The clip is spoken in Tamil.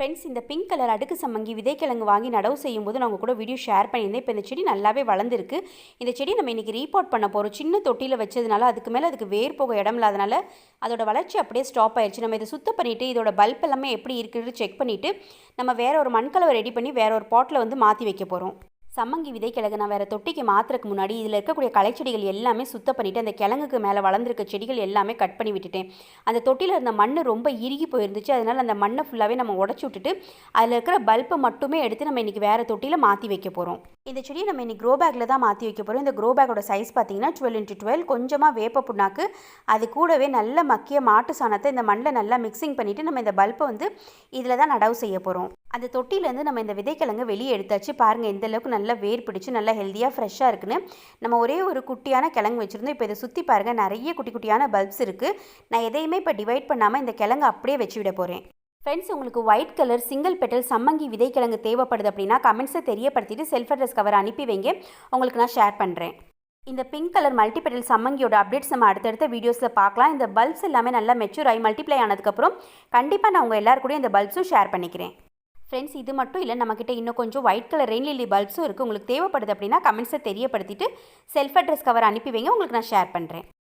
ஃப்ரெண்ட்ஸ் இந்த பிங்க் கலர் அடுக்கு சம்மங்கி விதைக்கிழங்கு வாங்கி நடவு செய்யும்போது நான் கூட வீடியோ ஷேர் பண்ணியிருந்தேன். இப்போ இந்த செடி நல்லாவே வளர்ந்துருக்கு. இந்த செடி நம்ம இன்றைக்கி ரீபோர்ட் பண்ண போகிறோம் சின்ன தொட்டியில் வச்சதுனால அதுக்கு மேலே அதுக்கு வேர் போக இடம் இல்லாதனால அதோட வளர்ச்சி அப்படியே ஸ்டாப் ஆயிடுச்சு நம்ம இதை சுத்தம் பண்ணிவிட்டு இதோட பல்ப் எல்லாமே எப்படி இருக்குன்னு செக் பண்ணிவிட்டு நம்ம வேற ஒரு மண்கலவை ரெடி பண்ணி வேற ஒரு பாட்டில் வந்து மாற்றி வைக்க போகிறோம் சம்மங்கி விதைக்கிழங்கு நான் வேறு தொட்டிக்கு மாத்துறதுக்கு முன்னாடி இதில் இருக்கக்கூடிய களைச்செடிகள் எல்லாமே சுத்தம் பண்ணிவிட்டு அந்த கிழங்குக்கு மேலே வளர்ந்துருக்க செடிகள் எல்லாமே கட் பண்ணி விட்டுட்டேன். அந்த தொட்டியில் இருந்த மண் ரொம்ப இறுகி போயிருந்துச்சு. அதனால் அந்த மண்ணை ஃபுல்லாகவே நம்ம உடச்சி விட்டுட்டு அதில் இருக்கிற பல்பை மட்டுமே எடுத்து நம்ம இன்றைக்கி வேறு தொட்டியில் மாற்றி வைக்க போகிறோம் இந்த செடியை நம்ம இன்றைக்கி க்ரோ பேக்கில் தான் மாற்றி வைக்க போகிறோம் இந்த க்ரோ பேக்கோட சைஸ் பார்த்தீங்கன்னா டுவெல் இன்ட்டு டுவெல் கொஞ்சமாக வேப்ப புண்ணாக்கு. அது கூடவே நல்ல மக்கிய மாட்டு சாணத்தை இந்த மண்ணில் நல்லா மிக்சிங் பண்ணிவிட்டு நம்ம இந்த பல்பை வந்து இதில் தான் நடவு செய்ய போகிறோம் அந்த தொட்டியிலேருந்து நம்ம இந்த விதைக்கிழங்கு வெளியே எடுத்தாச்சு. பாருங்கள் எந்த அளவுக்கு நல்லா வேர் பிடிச்சு நல்லா ஹெல்த்தியாக ஃப்ரெஷ்ஷாக இருக்குன்னு. நம்ம ஒரே ஒரு குட்டியான கிழங்கு வச்சுருந்தோம். இப்போ இதை சுற்றி பாருங்கள் நிறைய குட்டி குட்டியான பல்ப்ஸ் இருக்குது நான் எதையுமே இப்போ டிவைட் பண்ணாமல் இந்த கிழங்கு அப்படியே வச்சு விட போகிறேன் ஃப்ரெண்ட்ஸ் உங்களுக்கு ஒயிட் கலர் சிங்கிள் பெட்டல் சம்மங்கி விதைக்கிழங்கு தேவைப்படுது அப்படின்னா கமெண்ட்ஸை தெரியப்படுத்திட்டு செல்ஃப் அட்ரஸ் கவர் அனுப்பி வைங்க. உங்களுக்கு நான் ஷேர் பண்ணுறேன் இந்த பிங்க் கலர் மல்டிபெட்டல் சம்மங்கியோட அப்டேட்ஸ் நம்ம அடுத்தடுத்த வீடியோஸில் பார்க்கலாம். இந்த பல்ப்ஸ் எல்லாமே நல்லா மெச்சூர் ஆகி மல்டிப்ளை ஆனதுக்கப்புறம் கண்டிப்பாக நான் உங்கள் எல்லாரு இந்த பல்ப்ஸும் ஷேர் பண்ணிக்கிறேன். ஃப்ரெண்ட்ஸ் இது மட்டும் இல்லை நம்மக்கிட்ட இன்னும் கொஞ்சம் ஒயிட் கலர் ரெயின் லில்லி பல்ப்ஸும் இருக்குது உங்களுக்கு தேவைப்படுது அப்படின்னா கமெண்ட்ஸை தெரியப்படுத்திட்டு செல்ஃப் அட்ரஸ் கவர் அனுப்பி வைங்க. உங்களுக்கு நான் ஷேர் பண்ணுறேன்